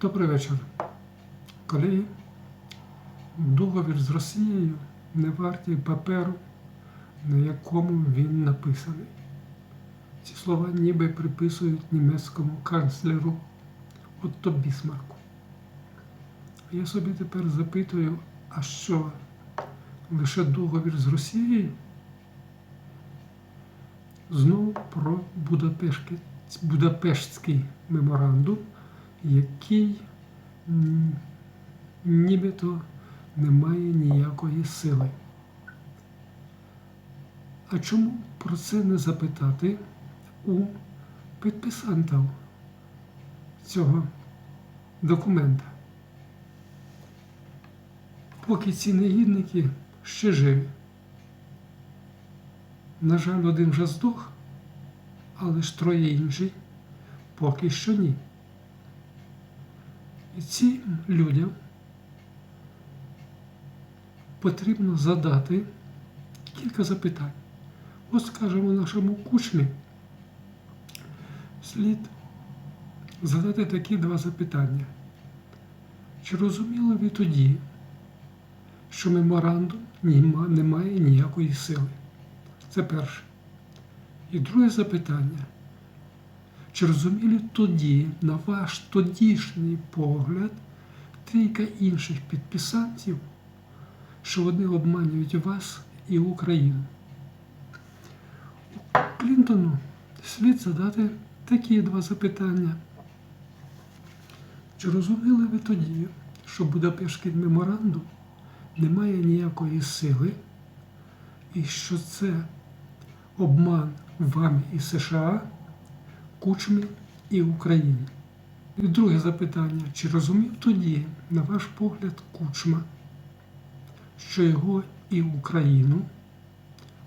Добрий вечір. Колеги, договір з Росією не вартий паперу, на якому він написаний. Ці слова ніби приписують німецькому канцлеру Отто Бісмарку. Я собі тепер запитую, а що, лише договір з Росією? Знову про Будапештський, меморандум, який нібито не має ніякої сили. А чому про це не запитати у підписантів цього документа? Поки ці негідники ще живі. На жаль, один вже здох, але ж троє інший поки що ні. Цим людям потрібно задати кілька запитань. От скажемо нашому кучмі, слід задати такі два запитання. Чи розуміли ви тоді, що меморандум не має ніякої сили? Це перше. І друге запитання. Чи розуміли тоді, на ваш тодішній погляд, трійка інших підписантів, що вони обманюють вас і Україну? Клінтону слід задати такі два запитання. Чи розуміли ви тоді, що Будапештський меморандум не має ніякої сили, і що це обман вам і США, Кучмі і Україні? І друге запитання: чи розумів тоді, на ваш погляд, Кучма, що його і Україну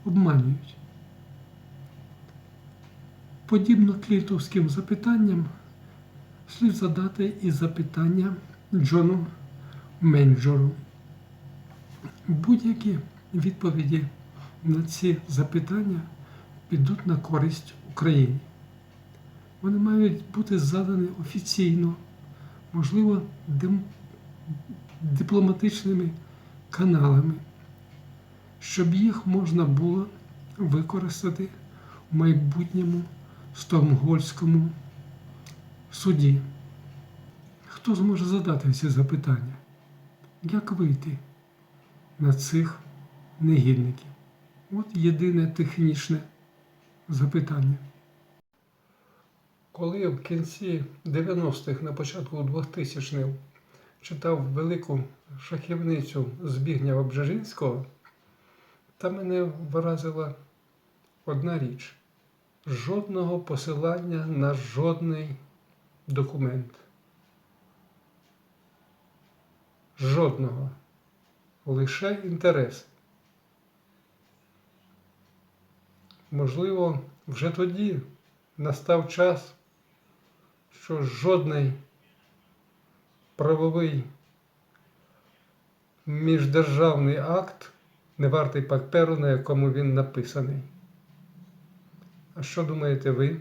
обманюють? Подібно клітовським запитанням слід задати і запитання Джону Менджору. Будь-які відповіді на ці запитання підуть на користь Україні. Вони мають бути задані офіційно, можливо, дипломатичними каналами, щоб їх можна було використати в майбутньому Стокгольмському суді. Хто зможе задати ці запитання? Як вийти на цих негідників? От єдине технічне запитання. Коли в кінці 90-х, на початку 2000-х читав велику шахівницю Збігнєва Бжежинського, та мене вразила одна річ: жодного посилання на жодний документ. Жодного. Лише інтерес. Можливо, вже тоді настав час, що жодний правовий міждержавний акт не вартий паперу, на якому він написаний. А що думаєте ви?